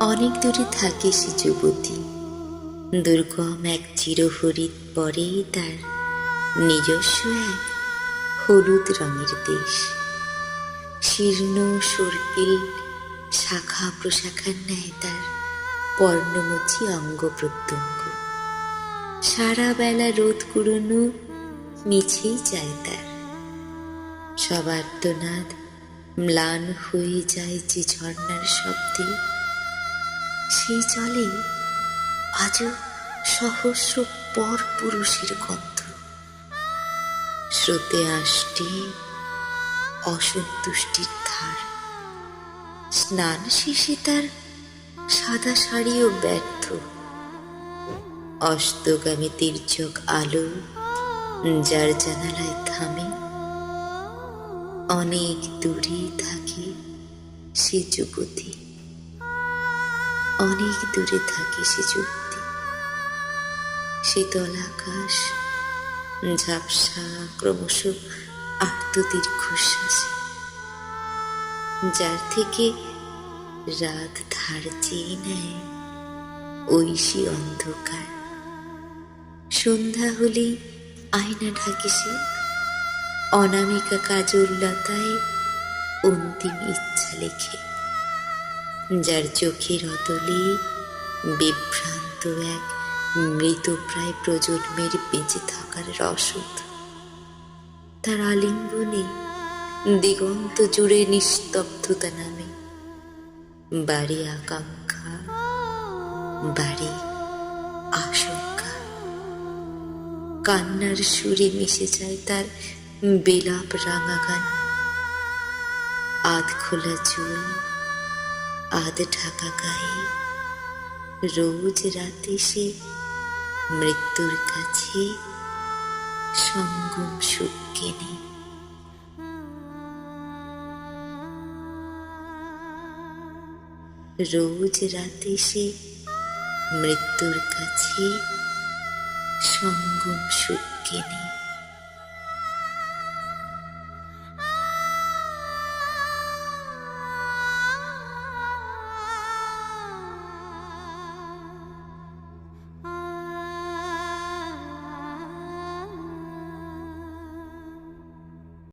অনেক দূরে থাকে সে যুবতী। দুর্গম এক চিরহরিত পরেই তার নিজস্ব এক হলুদ রঙের দেশ। শীর্ণ সর্পিল শাখা প্রশাখার ন্যায় তার পর্ণমোচী অঙ্গ প্রত্যঙ্গ। সারা বেলা রোদ কুড়োনো মিছেই যায় তার। সবার তোনাদ ম্লান হয়ে যায় যে ঝর্ণার শব্দে। সেই জলে আজও সহস্র পর পুরুষের গন্ধ। স্রোতে আসতে অসন্তুষ্টির ধার। স্নান শেষে তার সাদা শাড়িও ব্যর্থ। অস্তগামী তির্যক আলো যার জানালায় থামে। অনেক দূরে থাকে সে যুবতী অনেক দূরে থাকে সে যুবতী শীতল আকাশ, ঝাপসা, ক্রমশ আর্ত দীর্ঘশ্বাসে যার থেকে রাত ধার চেয়ে নেয় ঐশী অন্ধকার। সন্ধ্যা হলেই আয়না ঢাকে সে। অনামিকা কাজল্লতায় অন্তিম ইচ্ছা লেখে। যার চোখের অতলে বিভ্রান্ত এক মৃতপ্রায় প্রজন্মের বেঁচে থাকার রসদ। তার আলিঙ্গনে দিগন্ত জুড়ে নিস্তব্ধতা নামে। বাড়ি আকাঙ্ক্ষা, বাড়ি আশঙ্কা। কান্নার সুরে মিশে যায় তার বিলাপ রাঙা গান আধ খোলা চুল আধ ঢাকা গায়ে। রোজ রাতে সে মৃত্যুর কাছে সঙ্গম সুখ কেনে। রোজ রাতে সে মৃত্যুর কাছে সঙ্গম সুখ কেনে।